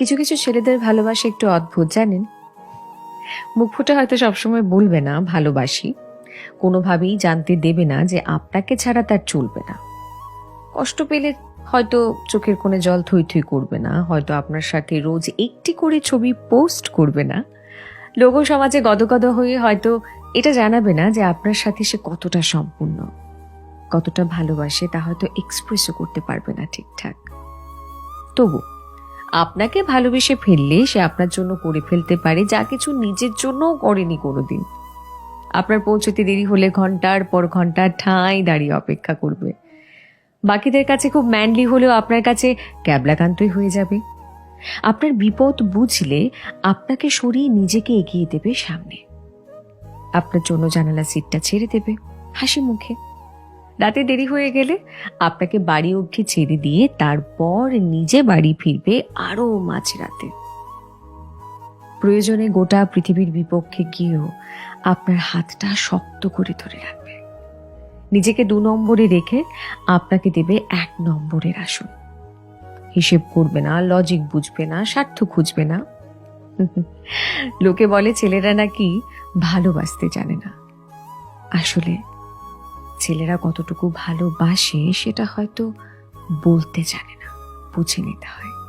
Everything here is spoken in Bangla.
কিছু কিছু ছেলেদের ভালোবাসা একটু অদ্ভুত, জানেন? মুখ ফুটে হয়তো সবসময় বলবে না, ভালোবাসি। কোনোভাবেই জানতে দেবে না যে আপনাকে ছাড়া তার চলবে না। কষ্ট পেলে হয়তো চোখের কোণে জল থই থই করবে না, হয়তো আপনার সাথে রোজ একটি করে ছবি পোস্ট করবে না। লোক সমাজে গদগদ হয়ে হয়তো এটা জানাবে না যে আপনার সাথে সে কতটা সম্পূর্ণ। কতটা ভালোবাসে তা হয়তো এক্সপ্রেসও করতে পারবে না ঠিকঠাক। তবু আপনাকে ভালোবেসে ফেললে সে আপনার জন্য করে ফেলতে পারে, যা কিছু নিজের জন্যও করেনি কোনোদিন। আপনার পৌঁছতে দেরি হলে ঘণ্টার পর ঘণ্টা ঠাঁই দাঁড়িয়ে অপেক্ষা করবে। বাকিদের কাছে খুব ম্যানলি হলেও আপনার কাছে ক্যাবলাকান্তই হয়ে যাবে। আপনার বিপদ বুঝলে আপনাকে সরিয়ে নিজেকে এগিয়ে দেবে সামনে। আপনার জন্য জানালা সিটটা ছেড়ে দেবে, হাসি মুখে। রাতে দেরি হয়ে গেলে আপনাকে বাড়ি অবধি ছেড়ে দিয়ে তারপর নিজে বাড়ি ফিরবে আরও মাঝরাতে। প্রয়োজনে গোটা পৃথিবীর বিপক্ষে গিয়েও আপনার হাতটা শক্ত করে ধরে রাখবে। নিজেকে দু নম্বরে রেখে আপনাকে দেবে এক নম্বরের আসন। হিসেব করবে না লজিক বুঝবে না, স্বার্থ খুঁজবে না। লোকে বলে, ছেলেরা নাকি ভালোবাসতে জানে না। আসলে ছেলেরা কতটুকু ভালোবাসে সেটা হয়তো বলতে জানে না বুঝে নিতে হয়।